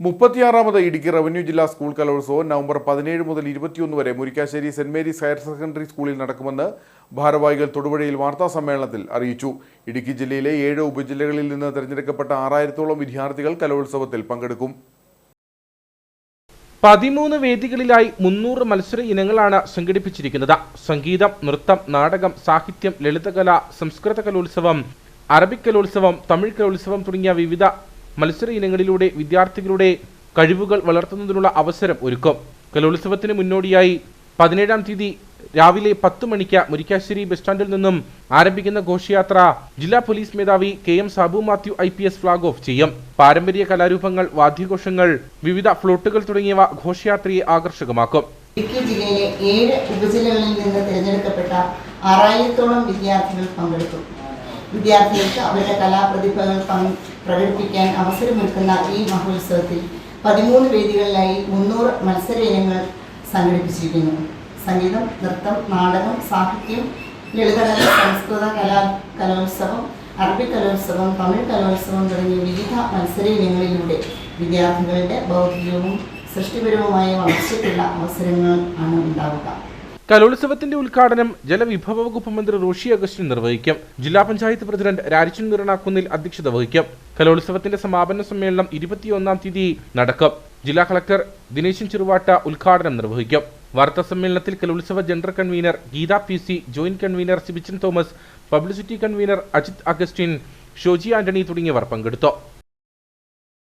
മുപ്പത്തിയാറാമത് Idukki revenue ജില്ലാ school കലോത്സവം November പതിനേഴ് മുതൽ ഇരുപത്തിയൊന്ന് വരെ Murickassery saint Mary's higher secondary സ്കൂളിൽ നടക്കുമെന്ന് ഭാരവാഹികൾ തൊടുപുഴയിൽ വാർത്താ സമ്മേളനത്തിൽ അറിയിച്ചു. ഇടുക്കി ജില്ലയിലെ ഏഴ് ഉപജില്ലകളിൽ നിന്ന് തിരഞ്ഞെടുക്കപ്പെട്ട ആറായിരത്തോളം വിദ്യാർത്ഥികൾ കലോത്സവത്തിൽ പങ്കെടുക്കും. പതിമൂന്ന് വേദികളിലായി മുന്നൂറ് മത്സര ഇനങ്ങളാണ് സംഘടിപ്പിച്ചിരിക്കുന്നത്. സംഗീതം നൃത്തം നാടകം സാഹിത്യം ലളിതകല സംസ്കൃത കലോത്സവം അറബിക് കലോത്സവം തമിഴ് കലോത്സവം തുടങ്ങിയ വിവിധ മത്സര ഇനങ്ങളിലൂടെ വിദ്യാർത്ഥികളുടെ കഴിവുകൾ വളർത്തുന്നതിനുള്ള അവസരം ഒരുക്കും. കലോത്സവത്തിന് മുന്നോടിയായി പതിനേഴാം തീയതി രാവിലെ പത്ത് മണിക്ക് മുരിക്കാശ്ശേരി ബസ് സ്റ്റാൻഡിൽ നിന്നും ആരംഭിക്കുന്ന ഘോഷയാത്ര ജില്ലാ പോലീസ് മേധാവി K M Sabu Mathew I P S flag off ചെയ്യും. പാരമ്പര്യ കലാരൂപങ്ങൾ വാദ്യഘോഷങ്ങൾ വിവിധ ഫ്ലോട്ടുകൾ തുടങ്ങിയവ ഘോഷയാത്രയെ ആകർഷകമാക്കും. ഇടുക്കി ജില്ലയിലെ ഏഴ് ഉപജില്ലകളിൽ നിന്ന് തിരഞ്ഞെടുക്കപ്പെട്ട ആറായിരത്തോളം വിദ്യാർത്ഥികൾ പങ്കെടുത്തു വിദ്യാർത്ഥികൾക്ക് അവരുടെ കലാപ്രതിഭകൾ പ്രകടിപ്പിക്കാൻ അവസരമൊരുക്കുന്ന ഈ മഹോത്സവത്തിൽ പതിമൂന്ന് വേദികളിലായി മുന്നൂറ് മത്സര ഇനങ്ങൾ സംഘടിപ്പിച്ചിരിക്കുന്നു. സംഗീതം നൃത്തം നാടകം സാഹിത്യം ലളിതകല സംസ്കൃത കലാ കലോത്സവം അറബി കലോത്സവം തമിഴ് കലോത്സവം തുടങ്ങിയ വിവിധ മത്സര ഇനങ്ങളിലൂടെ വിദ്യാർത്ഥികളുടെ ബൗദ്ധികവും സൃഷ്ടിപരവുമായ വളർച്ചയ്ക്കുള്ള അവസരങ്ങൾ ആണ് ഉണ്ടാവുക. കലോത്സവത്തിന്റെ ഉദ്ഘാടനം ജലവിഭവ വകുപ്പ് മന്ത്രി റോഷി അഗസ്റ്റിൻ നിർവഹിക്കും. ജില്ലാ പഞ്ചായത്ത് പ്രസിഡന്റ് രാജൻ നിറണാക്കുന്നിൽ അധ്യക്ഷത വഹിക്കും. കലോത്സവത്തിന്റെ സമാപന സമ്മേളനം ഇരുപത്തിയൊന്നാം തീയതി നടക്കും. ജില്ലാ കളക്ടർ ദിനേശൻ ചെറുവാട്ട ഉദ്ഘാടനം നിർവഹിക്കും. വാർത്താ സമ്മേളനത്തിൽ കലോത്സവ general convener Geetha P C joint convener Sibichan Thomas publicity convener Ajith Augustine Shoji Antony തുടങ്ങിയവർ പങ്കെടുത്തു.